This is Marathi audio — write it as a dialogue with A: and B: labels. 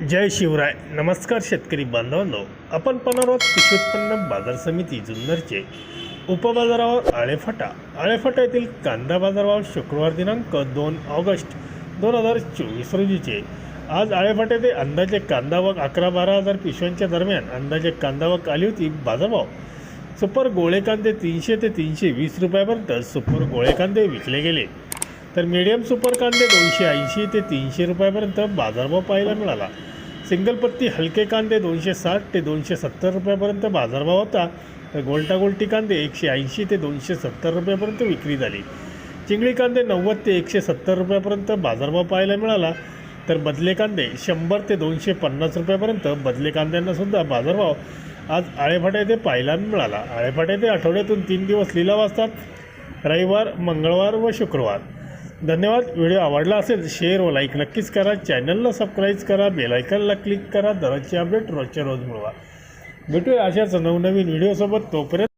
A: जय शिवराय. नमस्कार शेतकरी बांधवांनो. आपण पाहणार आहोत कृषी उत्पन्न बाजार समिती जुन्नरचे उपबाजारावर आळेफाटा. आळेफाटा येथील कांदा बाजारावर शुक्रवार दिनांक दोन ऑगस्ट दोन हजार चोवीस रोजीचे. आज आळेफाटा येथे अंदाजे कांदा व अकरा बारा हजार पिशव्यांच्या दरम्यान अंदाजे कांदा आली होती. बाजारभाव सुपर गोळे कांदे तीनशे ते तीनशे वीस रुपयापर्यंत सुपर गोळे कांदे विकले गेले. तर मीडियम सुपर कांदे दोनशे ऐंशी ते तीनशे रुपयापर्यंत बाजारभाव पाहायला मिळाला. सिंगल पत्ती हलके कांदे दोनशे साठ ते दोनशे सत्तर रुपयापर्यंत बाजारभाव होता. तर गोलटागोलटी कांदे एकशे ऐंशी ते दोनशे सत्तर रुपयापर्यंत विक्री झाली. चिंगळी कांदे नव्वद ते एकशे सत्तर रुपयापर्यंत बाजारभाव पाहायला मिळाला. तर बदले कांदे शंभर ते दोनशे पन्नास रुपयापर्यंत बदले कांद्यांनासुद्धा बाजारभाव आज आळेफाटा येथे पाहायला मिळाला. आळेफाटा येथे आठवड्यातून तीन दिवस लिलाव असतात. रविवार मंगळवार व शुक्रवार. धन्यवाद. व्हिडिओ आवडला असेल शेअर व लाईक नक्कीच करा. चॅनलला सबस्क्राईब करा. बेलायकनला क्लिक करा. दररोजचे अपडेट रोजच्या रोज मिळवा. भेटूया अशाच नवनवीन व्हिडिओसोबत तोपर्यंत